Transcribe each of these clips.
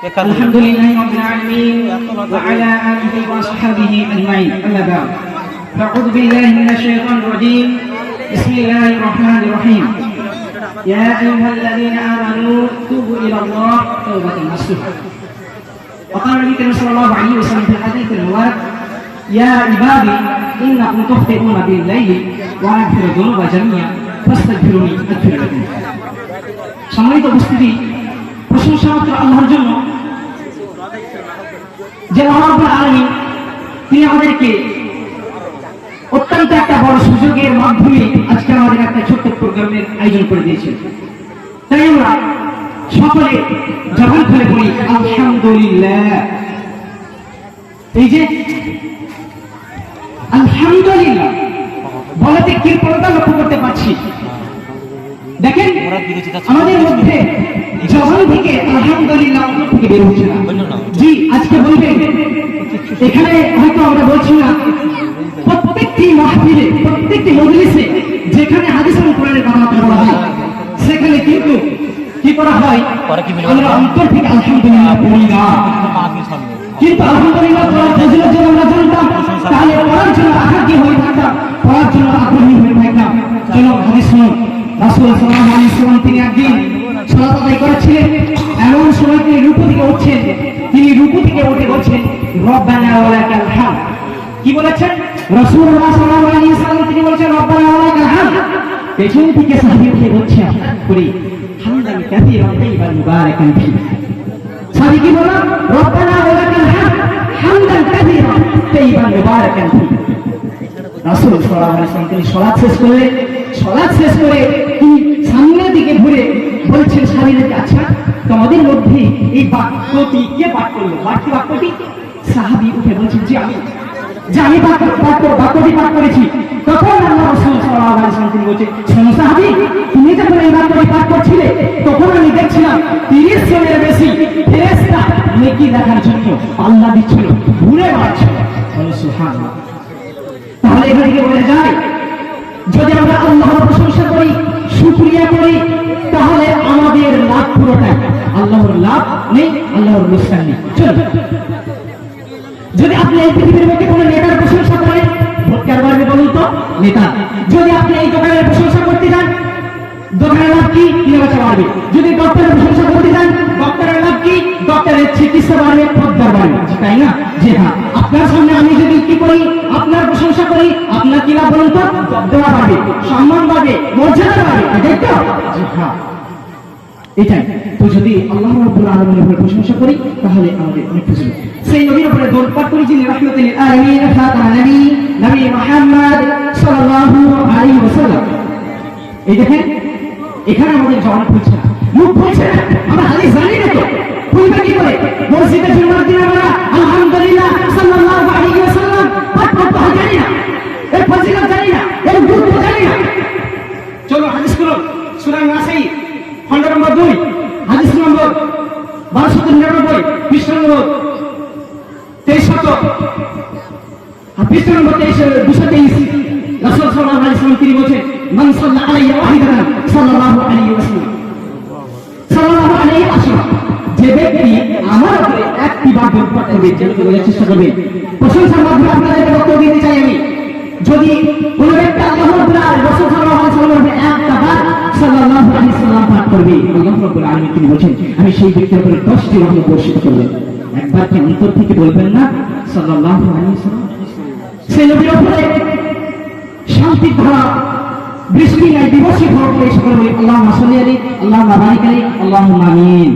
الحمد لله رب العالمين وعلى آله وأصحابه أجمعين أما بعد فأعوذ بالله من الشيطان الرجيم بسم الله الرحمن الرحيم يا أيها الذين آمنوا توبوا إلى الله توبة نصوحا وقال النبي صلى الله عليه وسلم في الحديث المبارك يا عبادي إنكم تخطئون بالليل وأنا أغفر الذنوب جميعا فاستغفروني أغفر لكم সম্মানিত উপস্থিতি প্রশংসা মাত্র আল্লাহর জন্য যে মহাবুল আলমী তিনি আমাদেরকে অত্যন্ত একটা বড় সুযোগের মাধ্যমে আজকে আমাদের একটা ছোট্ট প্রোগ্রামের আয়োজন করে দিয়েছেন। তাই আমরা সকলে জবান খুলে পড়ি আলহামদুলিল্লাহ। এই যে আলহামদুলিল্লাহ বলাতে কি পর্দা লক্ষ্য করতে পারছি? দেখেন আমাদের মধ্যে জবান থেকে আলহামদুলিল্লাহ থেকে বের হচ্ছে না। পরে কি? আমরা অন্তর থেকে আলহামদুলিল্লাহ বলি না। কিন্তু আলহামদুলিল্লাহ পড়ার ফজিলত যদি আমরা জানতাম তাহলে পড়ার জন্য আগ্রহী হয়ে থাকতাম পড়ার জন্য আগ্রহী হয়ে থাকতাম চলো হাদিস শুনুন। রাসূল সাল্লাল্লাহু আলাইহি ওয়াসাল্লাম তিনি একদিন সালাত আদায় করেছিলেন এমন সময় তিনি রুকু থেকে উঠছেন। তিনি রুকু থেকে উঠে বলছেন রব্বানা ওয়ালাকাল হামদ। কি বলেছেন? রাসূলুল্লাহ সাল্লাল্লাহু আলাইহি ওয়াসাল্লাম তিনি বলেছেন রব্বানা ওয়ালাকাল হামদ। পেছন থেকে সাহাবী বলছে করি। তাইয়িবান মুবারাকান ফিহি সাথে কি বললাম রব্বানা ওয়ালাকাল হামদ হামদান কাসীরান তাইয়িবান মুবারাকান ফিহি রাসূল সাল্লাল্লাহু আলাইহি ওয়াসাল্লাম তিনি সালাত শেষ করলেন সালাত শেষ করে তিনি সামনের দিকে ঘুরে বলছেন সাহাবীদেরকে আচ্ছা তোমাদের মধ্যে এই বাক্যটি কে পাঠ করল বাক্য বাক্যটি সাহাবী উঠে বলছেন যে আমি যে আমি বাক্য বাক্য বাক্যটি পাঠ করেছি। তখন আল্লাহ রাসূল ওয়াসাল্লাম তিনি বলছেন শোনো সাহাবী তুমি যখন এই বাক্যটি পাঠ করছিলে তখন আমি দেখছিলাম 30 জনের বেশি ফেরেশতা নেকি দেখার জন্য আল্লাহ দিচ্ছিল ঘুরে সুবহানাল্লাহ তাহলে এখান বলে যায় যদি আমরা আল্লাহর প্রশংসা করি শুক্রিয়া করি তাহলে আমাদের লাভ পুরোটাই আল্লাহর লাভ নেই আল্লাহর লোকসান নেই চলো যদি আপনি এই পৃথিবীর মধ্যে কোনো নেতার প্রশংসা করেন ভোট কার বলুন তো, নেতা। যদি আপনি এই দোকানের প্রশংসা করতে যান, দোকানের লাভ কি? কিনে বেচা বাড়বে। যদি ডক্টরের প্রশংসা করতে যান ডক্টরের লাভ কি? ডক্টরের চিকিৎসা বাড়বে, পদ্মার বাড়বে। তাই না? যে হ্যাঁ আপনার সামনে আমি যদি কি করি, আপনার প্রশংসা করি, আপনার কি লাভ বলুন তো? দেওয়া বাড়বে, সম্মান বাড়বে, মর্যাদা বাড়বে এটাই তো? হ্যাঁ এটাই। তো যদি আল্লাহ রাব্বুল আলামিনের উপরে প্রশংসা করি, তাহলে আমাদের অনেক কিছু সেই নবীর উপরে দৌড় পাঠ করি যিনি রাহমাতুল আলামিন নবী নবী মুহাম্মদ সাল্লাল্লাহু আলাইহি ওয়াসাল্লাম এই দেখেন এখানে আমাদের জবান খুলছে না। মুখ খুলছে না। আমরা হাদিস জানি না তো। খুলবে কি করে? মসজিদে জুমার দিন আমরা আলহামদুলিল্লাহ সাল্লাল্লাহু আলাইহি ওয়াসাল্লাম পাঠ করতে জানি না। এর ফজিলত জানি না। এর গুরুত্ব জানি না। চলো হাদিস নাসাই খন্ড নম্বর হাদিস নম্বর নম্বর নম্বর আলাইহি ওয়াসাল্লাম তিনি যে ব্যক্তি আমার একটি চেষ্টা করবে প্রশংসার মাধ্যমে বক্তব্য দিতে চাই আমি। যদি কোন ব্যক্তি আমি সেই ব্যক্তির উপরে 10টি রহমত বর্ষিত করব একবার কি অন্তর থেকে বলবেন না? সাল্লাম সেই উপরে শান্তির ধারা বৃষ্টি নাই দিবসী ভর করে সকলে বলি আল্লাহ মাসালি আলী আল্লাহ বাবারিক আলী আল্লাহ আমিন।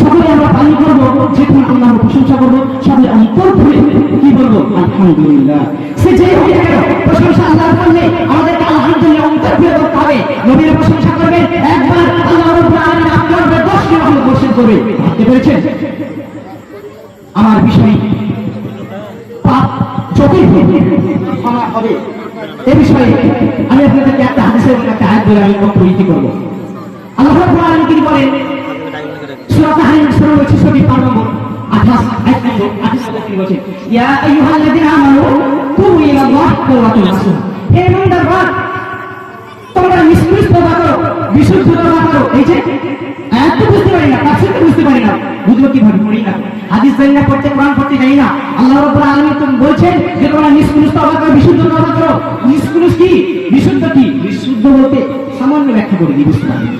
সকলে আমরা পালন করব যেখানে আল্লাহ প্রশংসা করব, সকলে অন্তর খুলে কি বলব? আলহামদুলিল্লাহ। সে যে হোক না প্রশংসা আল্লাহ করলে আমাদেরকে আলহামদুলিল্লাহ অন্তর খুলে বলতে হবে। নবীর প্রশংসা করবেন, একবার আল্লাহ রব্বুল আলামিন আপনার উপরে দশটি রহমত বর্ষণ করবে। ভাবতে পেরেছেন? আমার বিষয় পাপ যতই হোক, ক্ষমা হবে। এ বিষয়ে আমি আপনাদেরকে একটা হাদিসের একটা আয়াত বলে আমি ইতি করব। আল্লাহ রাব্বুল আলামিন তিনি বলেন, সূরা তাহরিম সূরা 66 পার নম্বর 28 আয়াত নম্বর 28 তিনি বলেন ইয়া আইয়ুহাল্লাযীনা আমানু তুবু ইলাল্লাহি তাওবাতান নাসুহ হে ইমানদাররা তোমরা নিষ্কৃষ্ট করো, বিশুদ্ধ করো, এই যে আয়াত বুঝতে পারি না তাফসীর বুঝতে পারি না। বুঝব কীভাবে? পড়ি না। হাদিস জানি না, পড়তে, কোরআন পড়তে জানি না। আল্লাহ রাব্বুল আলামিন তো বলছেন যে, তোমরা নিষ্কুলুস তওবা করো বিশুদ্ধ তওবা করো। নিষ্কুলুস কি? বিশুদ্ধ কি? বিশুদ্ধ বলতে সামান্য ব্যাখ্যা করে দিই, বুঝতে পারবেন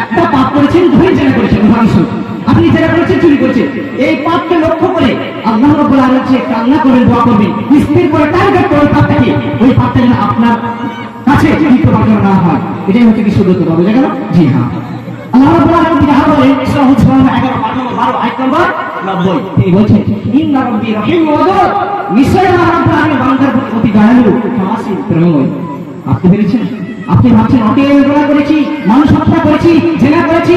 একটা পাপ করেছেন ধরে জেনা করেছেন উদাহরণস্বরূপ আপনি জেনা করেছেন, চুরি করেছেন। এই পাপকে লক্ষ্য করে আল্লাহ রাব্বুল আলামিন যে কান্না করবেন, দোয়া করবেন, স্থির করে টার্গেট করে পাপটাকে ওই পাপটা যেন আপনার কাছে লিপ্ত না হয়। এটাই হচ্ছে কি শুদ্ধ তওবা বুঝা গেল? জি হ্যাঁ। আল্লাহ বলেন সূরা হুদ সূরা 11 পাঠ নম্বর 12 আয়াত নম্বর 90 তিনি বলছেন ইন্না রাব্বি রহিম ওয়াদুদ নিশ্চয় আমার রাব্বুল আলামিন বান্দার প্রতি অতি দয়ালু, ক্ষমাশীল, প্রেমময়। আপনি ভাবছেন? অতি করেছি, মানুষ হত্যা করেছি, জেনা করেছি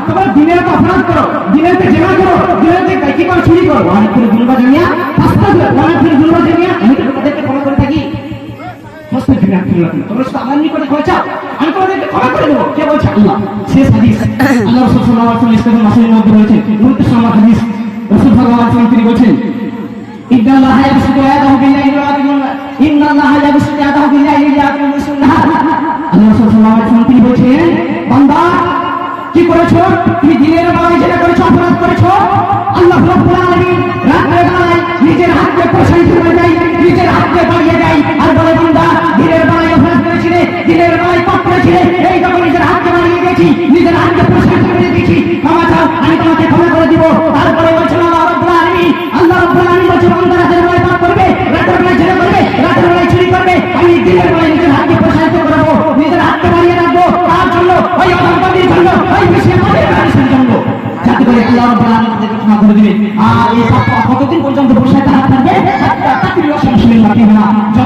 অথবা দিনের অপরাধ করো, দিনের জেনা করো, দিনের কি করো, চুরি করো। অনেক করে জুলবা জানিয়া ফাস্তা দিও অনেক করে জুলবা জানিয়া, আমি তো তোমাদেরকে ক্ষমা করে থাকি। ফাস্তা দিবে আমি তোমরা শুধু আমার নিকটে ক্ষমা চাও, আমি তোমাদেরকে ক্ষমা করে দেবো। কে বলছে? আল্লাহ। শেষ হাদিস। আল্লাহ রসুল সাল্লাহ আসলাম ইসলাম মাসুলের মধ্যে রয়েছে গুরুত্ব সাল্লাহ হাদিস। রসুল সাল্লাহ আসলাম তিনি বলছেন ইন্দাল্লাহ ইয়াবসুতু ইয়াদাহু বিল্লাহি ওয়া ইয়াদাহু বিল্লাহি ইন্দাল্লাহ ইয়াবসুতু ইয়াদাহু বিল্লাহি ওয়া ইয়াদাহু বিল্লাহি কি করেছ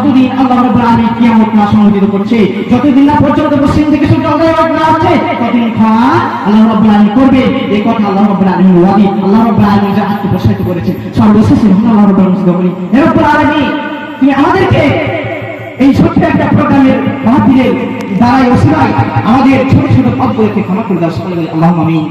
যতদিন আল্লাহ রাব্বুল আলামিন কিয়ামত না সংঘটিত করছে, যতদিন না পর্যন্ত পশ্চিম থেকে সূর্য উদয় না হচ্ছে ততদিন ক্ষমা আল্লাহ রাব্বুল আলামিন করবে এই কথা আল্লাহ রাব্বুল আলামিন ওয়াদি, আল্লাহ রাব্বুল আলামিন যে হাতকে প্রসারিত করেছে সর্বশেষে আল্লাহ রাব্বুল আলামিন হে রাব্বুল আলামিন, তুমি আমাদেরকে এই ছোট্ট একটা প্রোগ্রামের মাহফিলের দ্বারাই ওসিলায় আমাদের ছোট ছোট পাপগুলোকে ক্ষমা করে দাও। সকলে আল্লাহ আমিন।